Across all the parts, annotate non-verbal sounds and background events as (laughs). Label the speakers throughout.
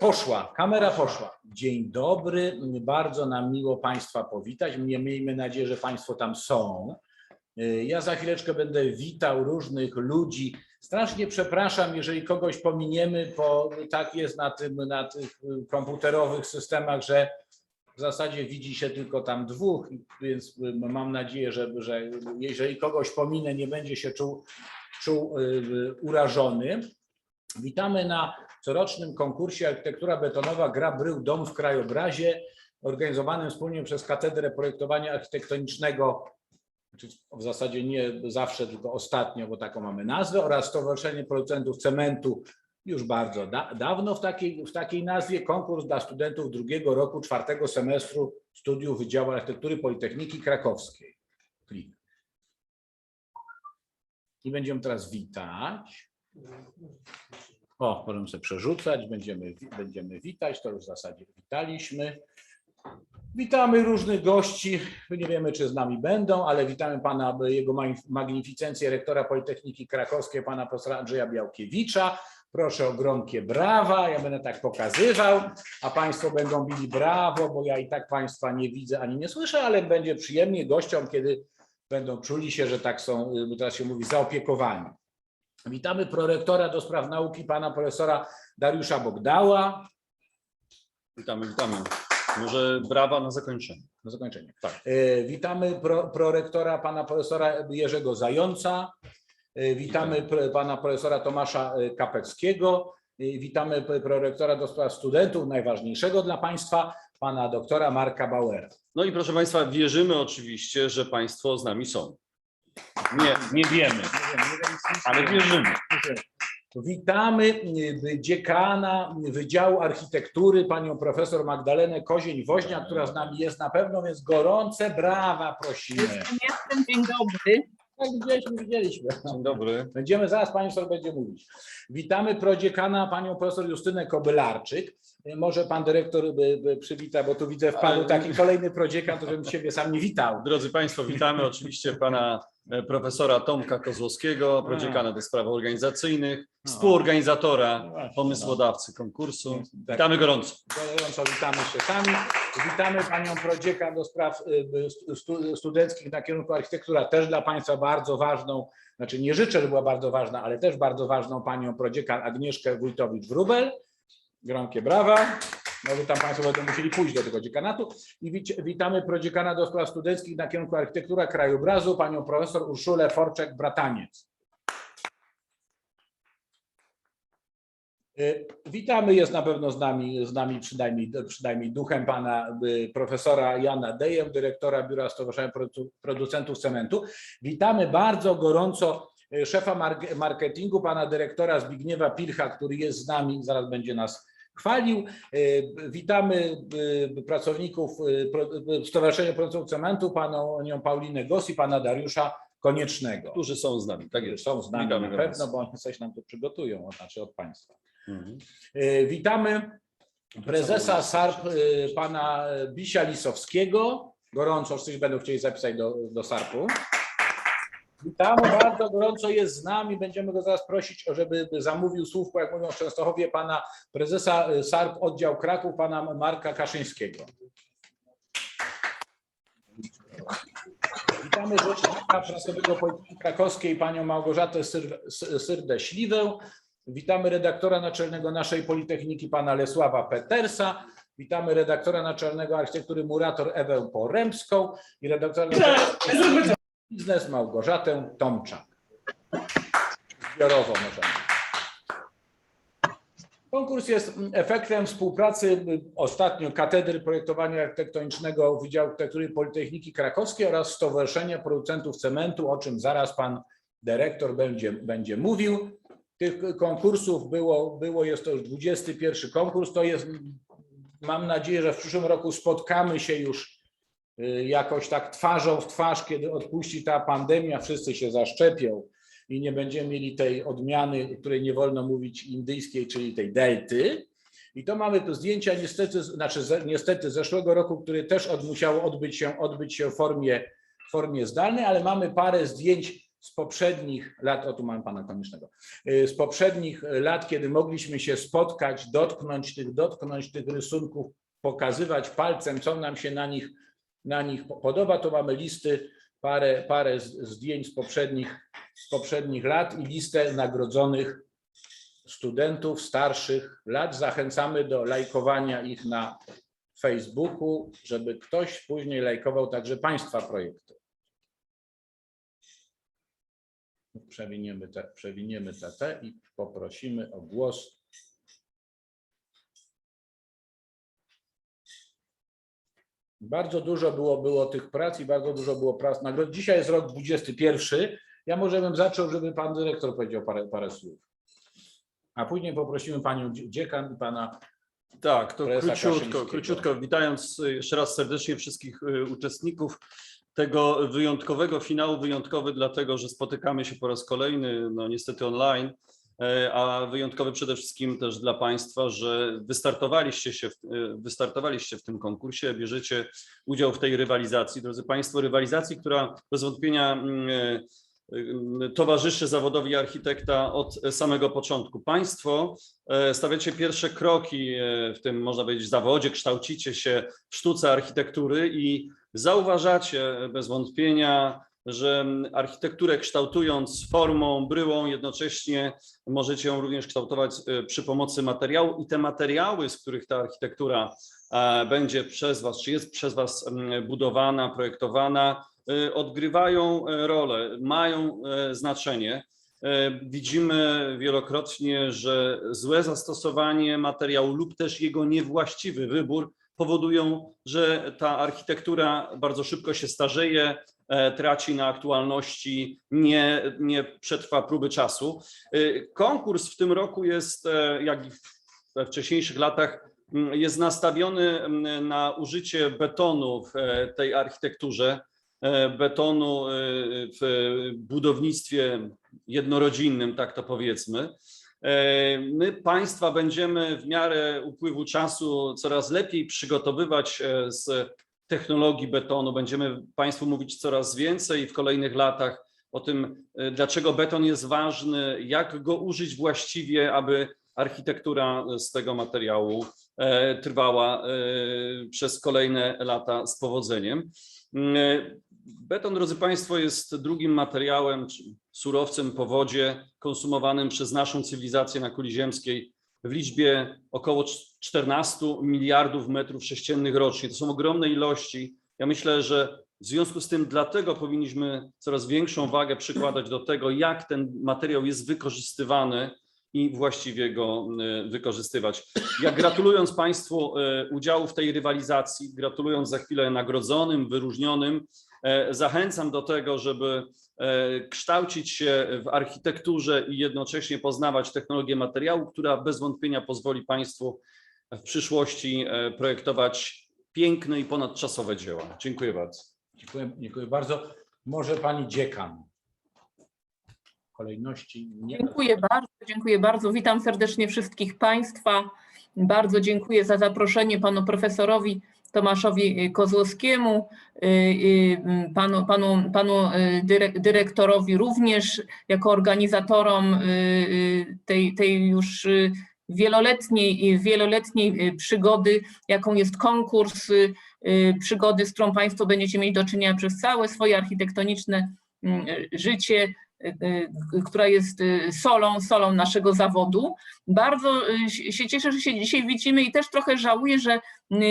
Speaker 1: Poszła, kamera poszła. Dzień dobry, bardzo nam miło Państwa powitać. Mnie- Miejmy nadzieję, że Państwo tam są. Y, Ja za chwileczkę będę witał różnych ludzi. Strasznie przepraszam, jeżeli kogoś pominiemy, bo tak jest na, tym, na tych komputerowych systemach, że w zasadzie widzi się tylko tam dwóch, więc y, mam nadzieję, że, że jeżeli kogoś pominę, nie będzie się czuł, czuł y, urażony. Witamy na corocznym konkursie Architektura Betonowa Gra Brył Dom w krajobrazie, organizowanym wspólnie przez Katedrę Projektowania Architektonicznego, czy w zasadzie nie zawsze, tylko ostatnio, bo taką mamy nazwę, oraz Stowarzyszenie Producentów Cementu już bardzo da, dawno w takiej, w takiej nazwie. Konkurs dla studentów drugiego roku, czwartego semestru studiów Wydziału Architektury Politechniki Krakowskiej. Klik. I będziemy teraz witać. O, możemy sobie przerzucać, będziemy, będziemy witać, to już w zasadzie witaliśmy. Witamy różnych gości, nie wiemy czy z nami będą, ale witamy pana, jego mag- magnificencję rektora Politechniki Krakowskiej, pana profesora Andrzeja Białkiewicza. Proszę o gromkie brawa, ja będę tak pokazywał, a państwo będą bili brawo, bo ja i tak państwa nie widzę ani nie słyszę, ale będzie przyjemnie gościom, kiedy będą czuli się, że tak są, bo teraz się mówi, zaopiekowani. Witamy prorektora do spraw nauki, pana profesora Dariusza Bogdała.
Speaker 2: Witamy, witamy. Może brawa na zakończenie.
Speaker 1: Na zakończenie.
Speaker 2: Tak.
Speaker 1: E, Witamy pro, prorektora pana profesora Jerzego Zająca. E, Witamy pro, pana profesora Tomasza e, Kapeckiego. Witamy prorektora do spraw studentów, najważniejszego dla państwa, pana doktora Marka Bauera.
Speaker 2: No i proszę Państwa, wierzymy oczywiście, że Państwo z nami są. Nie, nie wiemy, ale wierzymy.
Speaker 1: Witamy y, dziekana Wydziału Architektury, panią profesor Magdalenę Kozień-Woźnia, która z nami jest na pewno, więc gorące brawa prosimy.
Speaker 3: Jestem, jestem, dzień dobry.
Speaker 1: Tak widzieliśmy, widzieliśmy.
Speaker 2: Dzień dobry.
Speaker 1: Będziemy, zaraz pani sobie będzie mówić. Witamy prodziekana panią profesor Justynę Kobylarczyk. Może pan dyrektor przywita, bo tu widzę wpadł
Speaker 2: Ale-
Speaker 1: taki kolejny prodziekan, to żebym siebie sam nie witał.
Speaker 2: Drodzy Państwo, witamy oczywiście Pana e, profesora Tomka Kozłowskiego, prodziekana do spraw organizacyjnych, współorganizatora,
Speaker 1: No
Speaker 2: pomysłodawcy konkursu.
Speaker 1: Tak.
Speaker 2: Witamy gorąco.
Speaker 1: Gorąco witamy się sami. Witamy panią prodziekan do spraw y, stu- stu, studenckich na kierunku architektura, też dla państwa bardzo ważną, znaczy nie życzę, żeby była bardzo ważna, ale też bardzo ważną panią prodziekan Agnieszkę Wójtowicz-Wrubel. Gromkie brawa. Może tam Państwo będą musieli pójść do tego dziekanatu. I witamy prodziekana do spraw studenckich na kierunku architektura krajobrazu, panią profesor Urszulę Forczek-Brataniec. Y, Witamy, jest na pewno z nami, z nami przynajmniej, przynajmniej duchem pana y, profesora Jana Dejem, dyrektora Biura Stowarzyszenia Produ- Producentów Cementu. Witamy bardzo gorąco y, szefa mark- marketingu, pana dyrektora Zbigniewa Pilcha, który jest z nami, zaraz będzie nas chwalił. Y, Witamy y, pracowników y, Stowarzyszenia Producentów Cementu, panią Paulinę Gos i pana Dariusza Koniecznego.
Speaker 2: Którzy są z nami. Tak jest.
Speaker 1: Są z nami
Speaker 2: Witamy
Speaker 1: na pewno, bo oni coś nam tu przygotują, znaczy od państwa.
Speaker 2: Mhm.
Speaker 1: E, Witamy prezesa SARP e, pana Bisia Lisowskiego. Gorąco wszyscy będą chcieli zapisać do, do SARP-u. Witamy bardzo gorąco, jest z nami. Będziemy go zaraz prosić, żeby zamówił słówko, jak mówią w Częstochowie, pana prezesa e, SARP oddział Kraków, pana Marka Kaszyńskiego. Witamy rzecznika prasowego Polityki Krakowskiej, panią Małgorzatę Syrdę-Śliwę. Witamy redaktora naczelnego naszej Politechniki, pana Lesława Petersa. Witamy redaktora naczelnego architektury Murator Ewę Porębską i redaktora biznes Małgorzatę Tomczak. Zbiorowo możemy. Konkurs jest efektem współpracy ostatnio Katedry Projektowania Architektonicznego Wydziału Architektury Politechniki Krakowskiej oraz Stowarzyszenia Producentów Cementu, o czym zaraz pan dyrektor będzie, będzie mówił. Tych konkursów było, było, jest to już 21 konkurs. To jest, mam nadzieję, że w przyszłym roku spotkamy się już jakoś tak twarzą w twarz, kiedy odpuści ta pandemia, wszyscy się zaszczepią i nie będziemy mieli tej odmiany, której nie wolno mówić indyjskiej, czyli tej delty. I to mamy tu zdjęcia niestety, znaczy niestety zeszłego roku, który też od, musiało odbyć się, odbyć się w formie, formie zdalnej, ale mamy parę zdjęć z poprzednich lat, o tu mam pana koniecznego, y, z poprzednich lat, kiedy mogliśmy się spotkać, dotknąć tych, dotknąć tych rysunków, pokazywać palcem, co nam się na nich, na nich podoba, to mamy listy, parę, parę zdjęć z poprzednich, z poprzednich lat i listę nagrodzonych studentów starszych lat. Zachęcamy do lajkowania ich na Facebooku, żeby ktoś później lajkował także Państwa projekty. Przewiniemy te, przewiniemy te, te i poprosimy o głos. Bardzo dużo było, było tych prac i bardzo dużo było prac. nagród. Dzisiaj jest rok 21. Ja może bym zaczął, żeby pan dyrektor powiedział parę, parę słów. A później poprosimy panią dzie- dziekan i pana
Speaker 2: Tak, to króciutko, króciutko. Witając y, jeszcze raz serdecznie wszystkich y, uczestników tego wyjątkowego finału, wyjątkowy dlatego, że spotykamy się po raz kolejny, no niestety online, e, a wyjątkowy przede wszystkim też dla Państwa, że wystartowaliście się, w- y, wystartowaliście w tym konkursie, bierzecie udział w tej rywalizacji. Drodzy Państwo, rywalizacji, która bez wątpienia mm, e, y, towarzyszy zawodowi architekta od samego początku. Państwo e, stawiacie pierwsze kroki e, w tym, można powiedzieć, zawodzie, kształcicie się w sztuce architektury i zauważacie bez wątpienia, że architekturę kształtując formą, bryłą, jednocześnie możecie ją również kształtować e, przy pomocy materiału i te materiały, z których ta architektura e, będzie przez Was, czy jest przez Was budowana, projektowana, e, odgrywają rolę, mają znaczenie. Widzimy wielokrotnie, że złe zastosowanie materiału lub też jego niewłaściwy wybór powodują, że ta architektura bardzo szybko się starzeje, traci na aktualności, nie, nie przetrwa próby czasu. E, Konkurs w tym roku jest, e, jak i we wcześniejszych latach, jest nastawiony na użycie betonu w e, tej architekturze, e, betonu e, w budownictwie jednorodzinnym, tak to powiedzmy. E, My Państwa będziemy w miarę upływu czasu coraz lepiej przygotowywać e, z technologii betonu. Będziemy Państwu mówić coraz więcej w kolejnych latach o tym, e, dlaczego beton jest ważny, jak go użyć właściwie, aby architektura z tego materiału e, trwała e, przez kolejne lata z powodzeniem. Mm, Beton, drodzy Państwo, jest drugim materiałem, surowcem po wodzie konsumowanym przez naszą cywilizację na kuli ziemskiej w liczbie około 14 miliardów metrów sześciennych rocznie. To są ogromne ilości. Ja myślę, że w związku z tym dlatego powinniśmy coraz większą wagę przykładać do tego, jak ten materiał jest wykorzystywany i właściwie go y, wykorzystywać. Ja gratulując Państwu y, udziału w tej rywalizacji, gratulując za chwilę nagrodzonym, wyróżnionym, e, zachęcam do tego, żeby e, kształcić się w architekturze i jednocześnie poznawać technologię materiału, która bez wątpienia pozwoli Państwu w przyszłości e, projektować piękne i ponadczasowe dzieła. Dziękuję bardzo.
Speaker 1: Dziękuję, dziękuję bardzo. Może pani dziekan. Kolejności nie.
Speaker 3: Dziękuję bardzo, dziękuję bardzo. Witam serdecznie wszystkich Państwa. Bardzo dziękuję za zaproszenie panu profesorowi Tomaszowi Kozłowskiemu, y, y, panu, panu, panu y, dyre- dyrektorowi również jako organizatorom y, y, tej, tej już y, wieloletniej, wieloletniej y, przygody, jaką jest konkurs, y, y, przygody, z którą Państwo będziecie mieli do czynienia przez całe swoje architektoniczne mm, życie, y, y, która jest y, solą, solą naszego zawodu. Bardzo y, się cieszę, że się dzisiaj widzimy i też trochę żałuję, że y,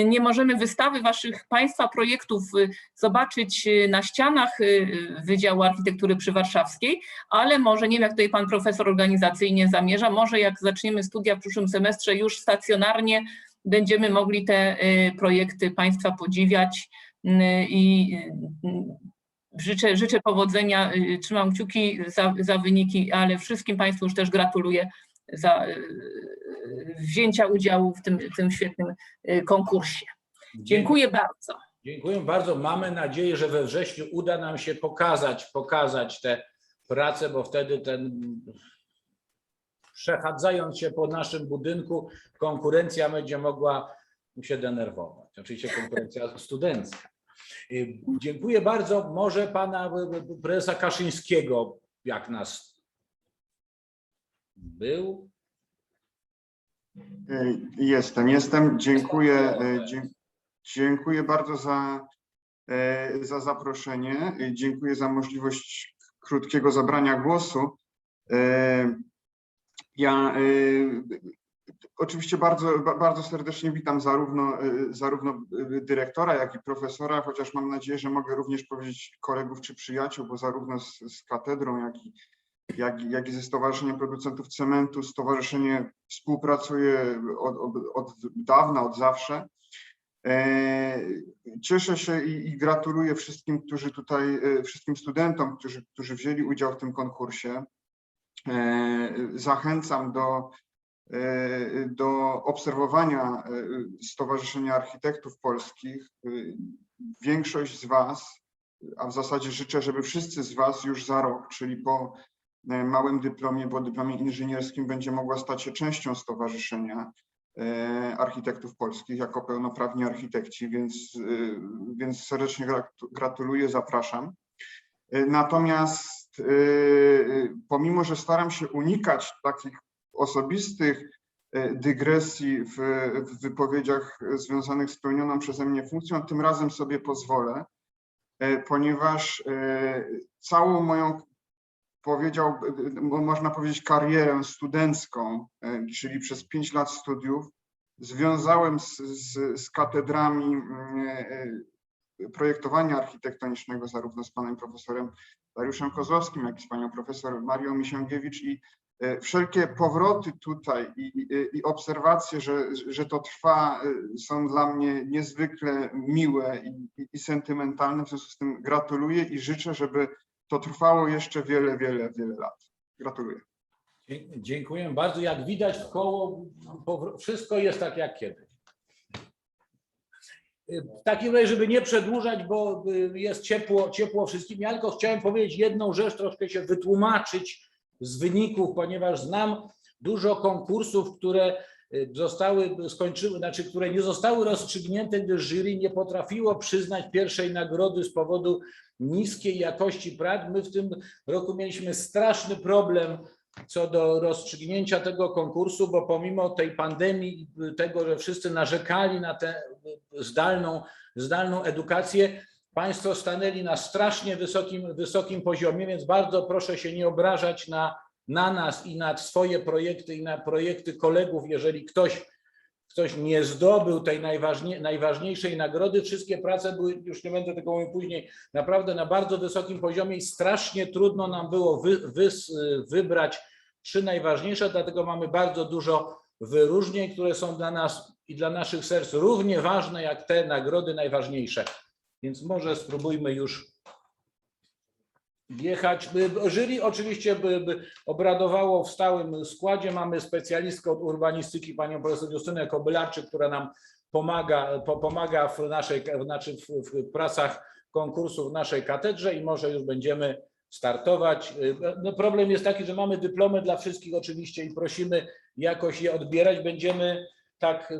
Speaker 3: nie możemy wystawy Waszych Państwa projektów y, zobaczyć y, na ścianach y, Wydziału Architektury przy Warszawskiej, ale może nie wiem, jak tutaj Pan Profesor organizacyjnie zamierza, może jak zaczniemy studia w przyszłym semestrze już stacjonarnie będziemy mogli te y, projekty Państwa podziwiać y, i y, Życzę, życzę powodzenia, y, trzymam kciuki za, za wyniki, ale wszystkim Państwu już też gratuluję za y, wzięcia udziału w tym, tym świetnym y, konkursie. Dziękuję bardzo.
Speaker 1: Dziękuję bardzo. Mamy nadzieję, że we wrześniu uda nam się pokazać, pokazać te prace, bo wtedy ten przechadzając się po naszym budynku, konkurencja będzie mogła się denerwować. Oczywiście konkurencja studencka. Y, Dziękuję bardzo. Może pana y, y, prezesa Kaszyńskiego jak nas był.
Speaker 4: Jestem, jestem. Dziękuję. Dziękuję bardzo za, za zaproszenie. Dziękuję za możliwość krótkiego zabrania głosu. Ja oczywiście bardzo, ba- bardzo serdecznie witam zarówno, e, zarówno e, dyrektora, jak i profesora, chociaż mam nadzieję, że mogę również powiedzieć kolegów czy przyjaciół, bo zarówno z, z katedrą, jak i jak, jak i ze Stowarzyszeniem Producentów Cementu. Stowarzyszenie współpracuje od, od, od dawna, od zawsze. E, Cieszę się i, i gratuluję wszystkim, którzy tutaj, e, wszystkim studentom, którzy, którzy wzięli udział w tym konkursie. E, Zachęcam do, do obserwowania e, Stowarzyszenia Architektów Polskich. E, Większość z Was, a w zasadzie życzę, żeby wszyscy z Was już za rok, czyli po e, małym dyplomie, bo dyplomie inżynierskim będzie mogła stać się częścią Stowarzyszenia e, Architektów Polskich jako pełnoprawni architekci, więc, e, więc serdecznie gratu- gratuluję, zapraszam. E, Natomiast e, pomimo, że staram się unikać takich osobistych e, dygresji w, w wypowiedziach związanych z pełnioną przeze mnie funkcją, tym razem sobie pozwolę, e, ponieważ e, całą moją powiedział, mo- można powiedzieć, karierę studencką, czyli przez pięć lat studiów, związałem z, z, z katedrami projektowania architektonicznego, zarówno z panem profesorem Dariuszem Kozłowskim, jak i z panią profesor Marią Misiągiewicz i wszelkie powroty tutaj i, i, obserwacje, że, że to trwa, e, są dla mnie niezwykle miłe i, i, sentymentalne. W związku z tym gratuluję i życzę, żeby to trwało jeszcze wiele, wiele, wiele lat. Gratuluję.
Speaker 1: Dziękuję bardzo. Jak widać w koło, wszystko jest tak jak kiedyś. W takim razie, żeby nie przedłużać, bo jest ciepło, ciepło wszystkim, ja tylko chciałem powiedzieć jedną rzecz, troszkę się wytłumaczyć z wyników, ponieważ znam dużo konkursów, które y, zostały, skończyły, znaczy, które nie zostały rozstrzygnięte, gdyż jury nie potrafiło przyznać pierwszej nagrody z powodu niskiej jakości prac. My w tym roku mieliśmy straszny problem co do rozstrzygnięcia tego konkursu, bo pomimo tej pandemii, tego, że wszyscy narzekali na tę zdalną, zdalną edukację, Państwo stanęli na strasznie wysokim, wysokim poziomie, więc bardzo proszę się nie obrażać na, na nas i na swoje projekty i na projekty kolegów, jeżeli ktoś, ktoś nie zdobył tej najważnie, najważniejszej nagrody. Wszystkie prace były, już nie będę tego mówił później, naprawdę na bardzo wysokim poziomie i strasznie trudno nam było wy, wys, wybrać trzy najważniejsze, dlatego mamy bardzo dużo wyróżnień, które są dla nas i dla naszych serc równie ważne jak te nagrody najważniejsze. Więc może spróbujmy już jechać. Jury oczywiście by, by obradowało w stałym składzie. Mamy specjalistkę od urbanistyki, panią profesor Justynę Kobylarczyk, która nam pomaga, po, pomaga w naszej, znaczy w, w pracach konkursu w naszej katedrze i może już będziemy startować. Y, No problem jest taki, że mamy dyplomy dla wszystkich oczywiście i prosimy jakoś je odbierać. Będziemy tak y,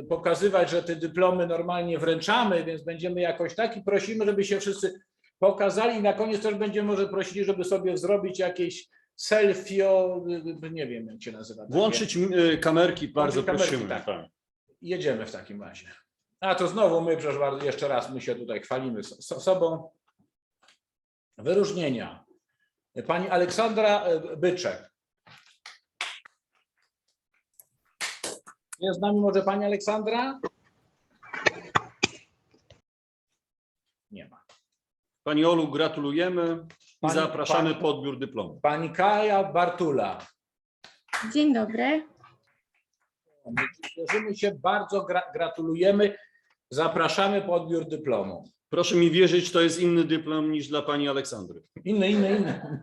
Speaker 1: y, pokazywać, że te dyplomy normalnie wręczamy, więc będziemy jakoś tak i prosimy, żeby się wszyscy pokazali i na koniec też będziemy może prosili, żeby sobie zrobić jakieś selfie, o, y, y, nie wiem jak się nazywa. takie.
Speaker 2: Włączyć y, kamerki, bardzo
Speaker 1: kamerki,
Speaker 2: prosimy.
Speaker 1: tak.
Speaker 2: tak.
Speaker 1: Jedziemy w takim razie. A to znowu my, proszę bardzo, jeszcze raz my się tutaj chwalimy so- so- sobą. Wyróżnienia. Pani Aleksandra Byczek. Jest z nami może pani Aleksandra? Nie ma.
Speaker 2: Pani Olu, gratulujemy i
Speaker 1: Pani-
Speaker 2: zapraszamy
Speaker 1: pani-
Speaker 2: po odbiór dyplomu.
Speaker 1: Pani Kaja Bartula.
Speaker 5: Dzień dobry.
Speaker 1: My Cieszymy się, bardzo gra gratulujemy. Zapraszamy po odbiór dyplomu.
Speaker 2: Proszę mi wierzyć, to jest inny dyplom niż dla pani Aleksandry.
Speaker 1: Inny, inny, inny.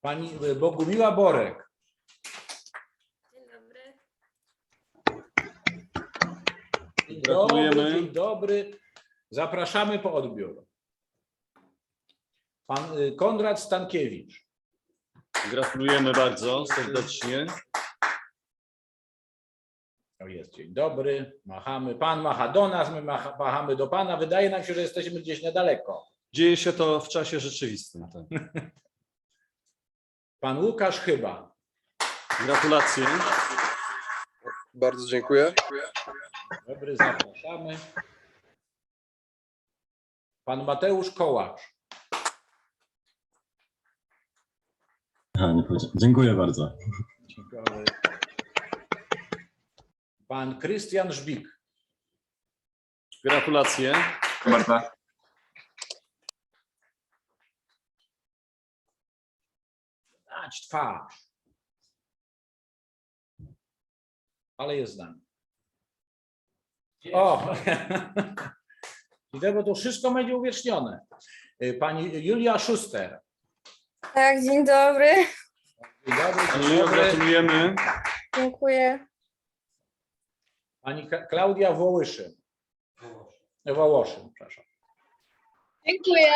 Speaker 1: Pani Bogumiła Borek.
Speaker 5: Dzień dobry.
Speaker 1: Dzień
Speaker 2: Gratulujemy.
Speaker 1: Dobry, dzień dobry. Zapraszamy po odbiór. Pan y, Konrad Stankiewicz.
Speaker 2: Gratulujemy bardzo serdecznie.
Speaker 1: O, jest dzień dobry. Machamy. Pan macha do nas, my macha, machamy do pana. Wydaje nam się, że jesteśmy gdzieś niedaleko.
Speaker 2: Dzieje się to w czasie rzeczywistym. Tak.
Speaker 1: Pan Łukasz Chyba.
Speaker 2: Gratulacje.
Speaker 6: Bardzo dziękuję.
Speaker 1: Dobry, zapraszamy. Pan Mateusz Kołacz.
Speaker 7: Nie powiedziałem. Dziękuję bardzo.
Speaker 1: Dziękuję. Pan Krystian Żbik.
Speaker 2: Gratulacje.
Speaker 8: Bardzo.
Speaker 1: Dać twarz. Ale jest z nami. O! Widzę, (laughs) bo to wszystko będzie uwiecznione. Y, Pani Julia Szuster.
Speaker 5: Tak, dzień dobry.
Speaker 1: Dzień dobry, dzień dobry.
Speaker 2: gratulujemy.
Speaker 5: Dziękuję.
Speaker 1: Pani Ka- Klaudia Wołyszyn. Wołoszyn, przepraszam.
Speaker 5: Dziękuję.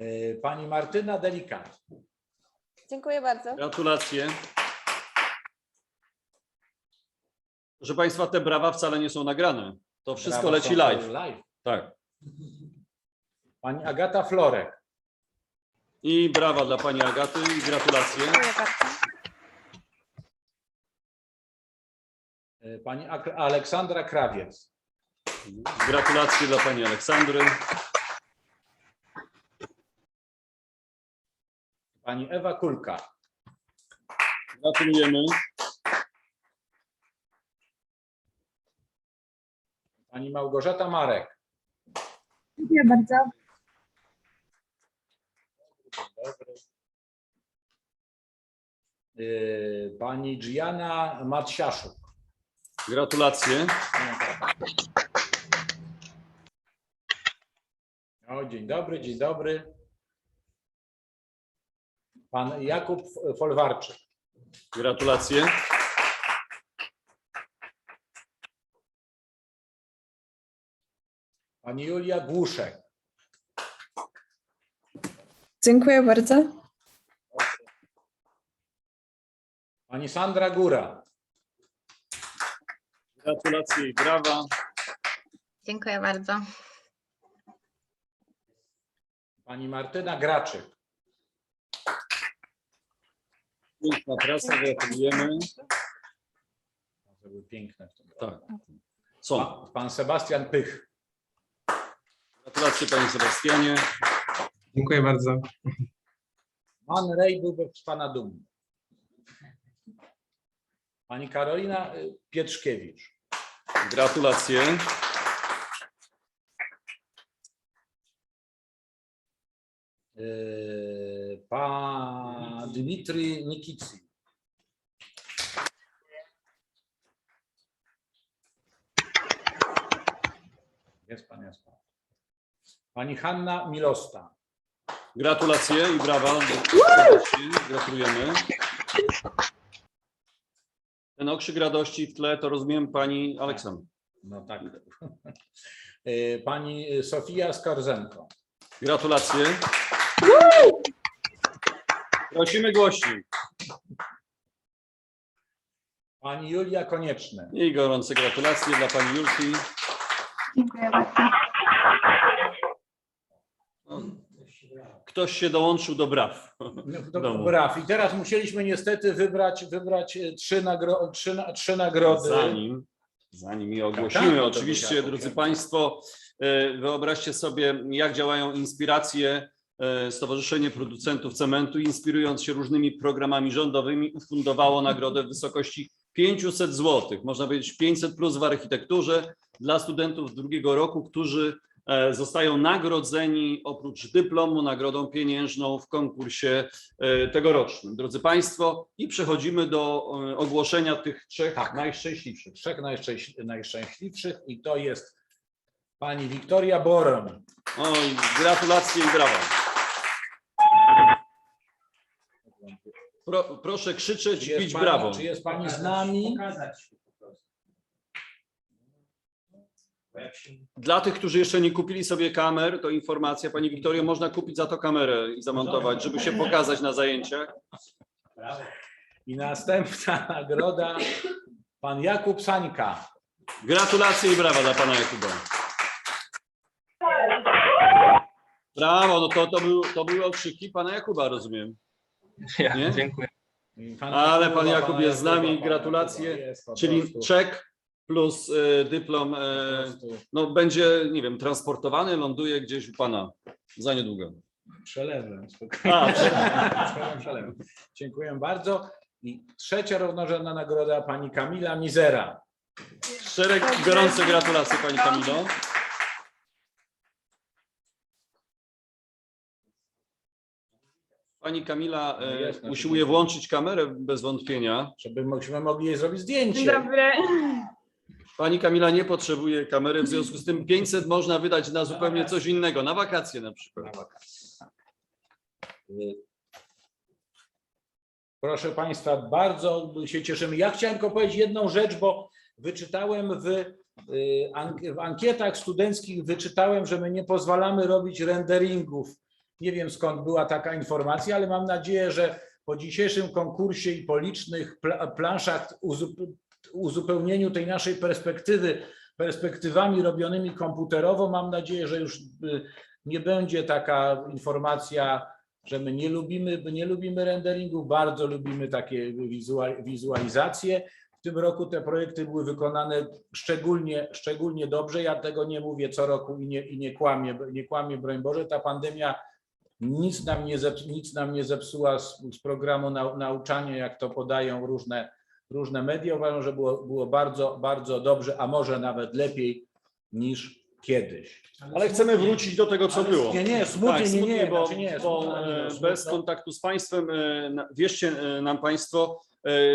Speaker 1: Y, Pani Martyna Delikat.
Speaker 5: Dziękuję bardzo.
Speaker 2: Gratulacje. Proszę Państwa, te brawa wcale nie są nagrane. To wszystko
Speaker 1: Brawa,
Speaker 2: leci
Speaker 1: są
Speaker 2: live.
Speaker 1: live.
Speaker 2: Tak.
Speaker 1: Pani Agata Florek.
Speaker 2: I brawa dla Pani Agaty i gratulacje.
Speaker 5: Dziękuję bardzo.
Speaker 1: y, Pani Ak- Aleksandra Krawiec.
Speaker 2: Gratulacje dla Pani Aleksandry.
Speaker 1: Pani Ewa Kulka.
Speaker 2: Gratulujemy.
Speaker 1: Pani Małgorzata Marek.
Speaker 5: Dziękuję bardzo.
Speaker 1: Dobry. Y, Pani Gianna Matsiaszuk.
Speaker 2: Gratulacje.
Speaker 1: O, dzień dobry, dzień dobry. Pan Jakub Folwarczyk.
Speaker 2: Gratulacje.
Speaker 1: Pani Julia Głuszek.
Speaker 5: Dziękuję bardzo.
Speaker 1: Pani Sandra Góra.
Speaker 2: Gratulacje i brawa.
Speaker 9: Dziękuję bardzo.
Speaker 1: Pani Martyna Graczyk.
Speaker 2: Piękna praca, gratulujemy.
Speaker 1: To były piękne w tym roku.
Speaker 2: Tak.
Speaker 1: Pan, pan Sebastian Pych.
Speaker 2: Gratulacje Panie Sebastianie.
Speaker 8: Dziękuję bardzo.
Speaker 1: Pan Rej byłby z Pana dumny. Pani Karolina y, Pietrzkiewicz.
Speaker 2: Gratulacje.
Speaker 1: Y, Pan Dmitry Nikicy. Jest pan, jest pan. Pani Hanna Milosta.
Speaker 2: Gratulacje i brawa. Gratulujemy. Ten okrzyk radości w tle to rozumiem Pani Aleksandra.
Speaker 1: No tak. Y, Pani Sofia Skarzenko.
Speaker 2: Gratulacje. Prosimy głośniej.
Speaker 1: Pani Julia Konieczna.
Speaker 2: I gorące gratulacje dla Pani Julki.
Speaker 5: Dziękuję bardzo.
Speaker 2: No, Ktoś się dołączył do braw.
Speaker 1: Do,
Speaker 2: domu.
Speaker 1: braw. I teraz musieliśmy niestety wybrać, wybrać y, trzy, nagro, trzy, trzy nagrody.
Speaker 2: Zanim, zanim je
Speaker 1: Tak, tak,
Speaker 2: ogłosimy,
Speaker 1: to
Speaker 2: oczywiście, drodzy Państwo, e, wyobraźcie sobie, jak działają inspiracje. E, Stowarzyszenie Producentów Cementu, inspirując się różnymi programami rządowymi, ufundowało (laughs) nagrodę w wysokości 500 zł. Można powiedzieć 500 plus w architekturze dla studentów drugiego roku, którzy e, zostają nagrodzeni oprócz dyplomu nagrodą pieniężną w konkursie e, tegorocznym. Drodzy Państwo, i przechodzimy do e, ogłoszenia tych trzech
Speaker 1: Tak.
Speaker 2: najszczęśliwszych.
Speaker 1: Trzech najszczęś- najszczęśliwszych i to jest pani Wiktoria Boron.
Speaker 2: Oj, gratulacje i brawa. Pro, proszę krzyczeć,
Speaker 1: Czy
Speaker 2: bić
Speaker 1: pani-
Speaker 2: brawo.
Speaker 1: Czy jest pani z nami?
Speaker 2: Dla tych, którzy jeszcze nie kupili sobie kamer, to informacja, Pani Wiktorio, można kupić za to kamerę i zamontować, żeby się pokazać na zajęciach.
Speaker 1: I następna nagroda pan Jakub Sańka.
Speaker 2: Gratulacje i brawa dla pana Jakuba. Brawo, no to, to, był, to były okrzyki pana Jakuba, rozumiem.
Speaker 8: Ja,
Speaker 2: Nie?
Speaker 8: dziękuję.
Speaker 1: Pan
Speaker 2: Ale pan Jakub jest z nami, gratulacje. Czyli czek plus e, dyplom e, no, będzie, nie wiem, transportowany, ląduje gdzieś u pana za niedługo.
Speaker 1: Przelewem. spokojnie.
Speaker 2: A, (laughs)
Speaker 1: Przelewem, przelewem. Dziękuję bardzo. I trzecia równorzędna nagroda pani Kamila Mizera.
Speaker 2: Szereg gorące gratulacje pani Kamilo. Pani Kamila
Speaker 1: No
Speaker 2: e,
Speaker 1: jest, no,
Speaker 2: usiłuje włączyć kamerę bez wątpienia.
Speaker 1: Żeby myśmy mogli jej zrobić zdjęcie.
Speaker 5: Dzień dobry.
Speaker 2: Pani Kamila nie potrzebuje kamery, w związku z tym 500 można wydać na zupełnie coś innego, na wakacje na przykład.
Speaker 1: Proszę Państwa, bardzo się cieszymy. Ja chciałem tylko powiedzieć jedną rzecz, bo wyczytałem w, y, w ankietach studenckich, wyczytałem, że my nie pozwalamy robić renderingów. Nie wiem skąd była taka informacja, ale mam nadzieję, że po dzisiejszym konkursie i po licznych pla- planszach uzupełnieniu tej naszej perspektywy perspektywami robionymi komputerowo, mam nadzieję, że już y, nie będzie taka informacja że my nie lubimy, nie lubimy renderingu, bardzo lubimy takie wizua- wizualizacje. W tym roku te projekty były wykonane szczególnie, szczególnie dobrze. Ja tego nie mówię co roku i nie, i nie kłamię, nie kłamię, broń Boże. Ta pandemia nic nam nie, zep, nic nam nie zepsuła z, z programu nau, nauczania, jak to podają różne, różne media. Uważam, że było, było bardzo, bardzo dobrze, a może nawet lepiej niż kiedyś.
Speaker 2: Ale chcemy wrócić do tego, co było.
Speaker 1: Nie, nie, smutnie,
Speaker 2: tak,
Speaker 1: nie, nie,
Speaker 2: bo,
Speaker 1: znaczy nie,
Speaker 2: bo
Speaker 1: smutno, nie,
Speaker 2: e,
Speaker 1: smutno.
Speaker 2: bez kontaktu z państwem, e, wierzcie e, nam państwo,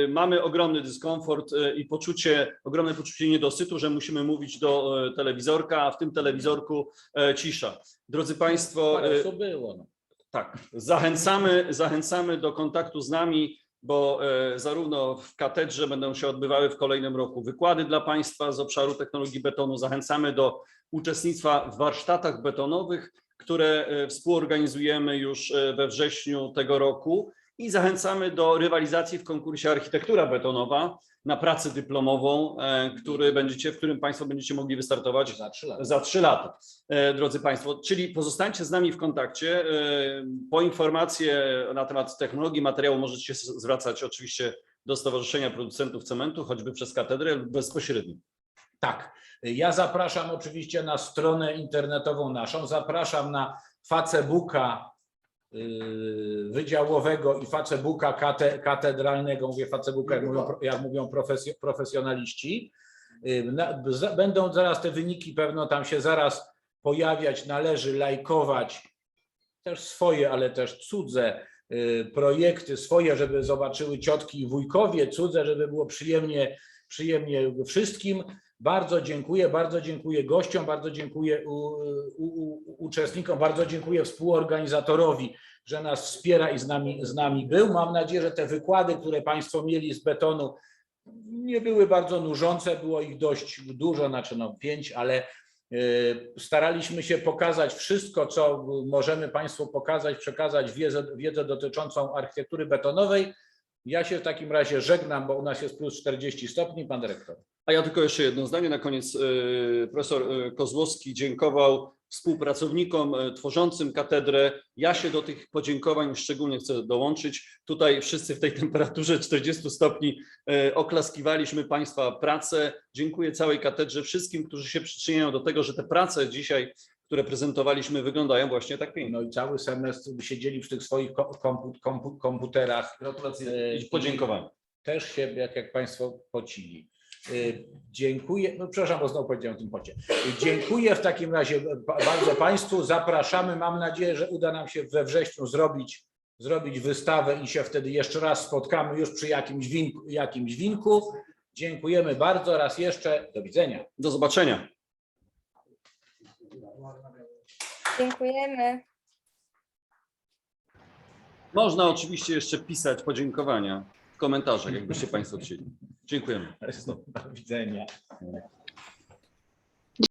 Speaker 2: mamy ogromny dyskomfort i poczucie, ogromne poczucie niedosytu, że musimy mówić do telewizorka, a w tym telewizorku cisza. Drodzy państwo,
Speaker 1: Parę osób było. No.
Speaker 2: tak, zachęcamy, zachęcamy do kontaktu z nami, bo e, zarówno w katedrze będą się odbywały w kolejnym roku wykłady dla Państwa z obszaru technologii betonu. Zachęcamy do uczestnictwa w warsztatach betonowych, które e, współorganizujemy już e, we wrześniu tego roku i zachęcamy do rywalizacji w konkursie Architektura Betonowa na pracę dyplomową, e, który będziecie, w którym Państwo będziecie mogli wystartować
Speaker 1: Za trzy lata.
Speaker 2: za trzy lata, e, drodzy Państwo. Czyli pozostańcie z nami w kontakcie. E, Po informacje na temat technologii materiału możecie się zwracać oczywiście do Stowarzyszenia Producentów Cementu, choćby przez katedrę lub bezpośrednio.
Speaker 1: Tak. Ja zapraszam oczywiście na stronę internetową naszą, zapraszam na Facebooka wydziałowego i Facebooka kate, katedralnego, mówię Facebooka, jak mówią, jak mówią profesjo- profesjonaliści. Na- za- Będą zaraz te wyniki, pewno tam się zaraz pojawiać, należy lajkować też swoje, ale też cudze y, projekty, swoje, żeby zobaczyły ciotki i wujkowie, cudze, żeby było przyjemnie, przyjemnie wszystkim. Bardzo dziękuję, bardzo dziękuję gościom, bardzo dziękuję u, u, u, uczestnikom, bardzo dziękuję współorganizatorowi, że nas wspiera i z nami, z nami był. Mam nadzieję, że te wykłady, które Państwo mieli z betonu, nie były bardzo nużące, było ich dość dużo, znaczy no pięć, ale y, staraliśmy się pokazać wszystko, co możemy Państwu pokazać, przekazać wiedzę, wiedzę dotyczącą architektury betonowej. Ja się w takim razie żegnam, bo u nas jest plus 40 stopni, pan dyrektor.
Speaker 2: A ja tylko jeszcze jedno zdanie na koniec. E, Profesor e, Kozłowski dziękował współpracownikom e, tworzącym katedrę. Ja się do tych podziękowań szczególnie chcę dołączyć. Tutaj wszyscy w tej temperaturze 40 stopni oklaskiwaliśmy Państwa pracę. Dziękuję całej katedrze, wszystkim, którzy się przyczyniają do tego, że te prace dzisiaj, które prezentowaliśmy, wyglądają właśnie tak pięknie.
Speaker 1: No i cały semestr siedzieli przy tych swoich ko- kompu, kompu, komputerach.
Speaker 2: Gratulacje i podziękowania.
Speaker 1: Też się, jak, jak Państwo pocili. Y, Dziękuję, no przepraszam, bo znowu powiedziałem o tym pocie. Y, Dziękuję w takim razie ba- bardzo Państwu, zapraszamy. Mam nadzieję, że uda nam się we wrześniu zrobić, zrobić wystawę i się wtedy jeszcze raz spotkamy już przy jakimś winku. Jakimś winku. Dziękujemy bardzo raz jeszcze. Do widzenia.
Speaker 2: Do zobaczenia.
Speaker 5: Dziękujemy.
Speaker 2: Można oczywiście jeszcze pisać podziękowania w komentarzach, jakbyście Państwo chcieli. Dziękujemy.
Speaker 1: Do widzenia.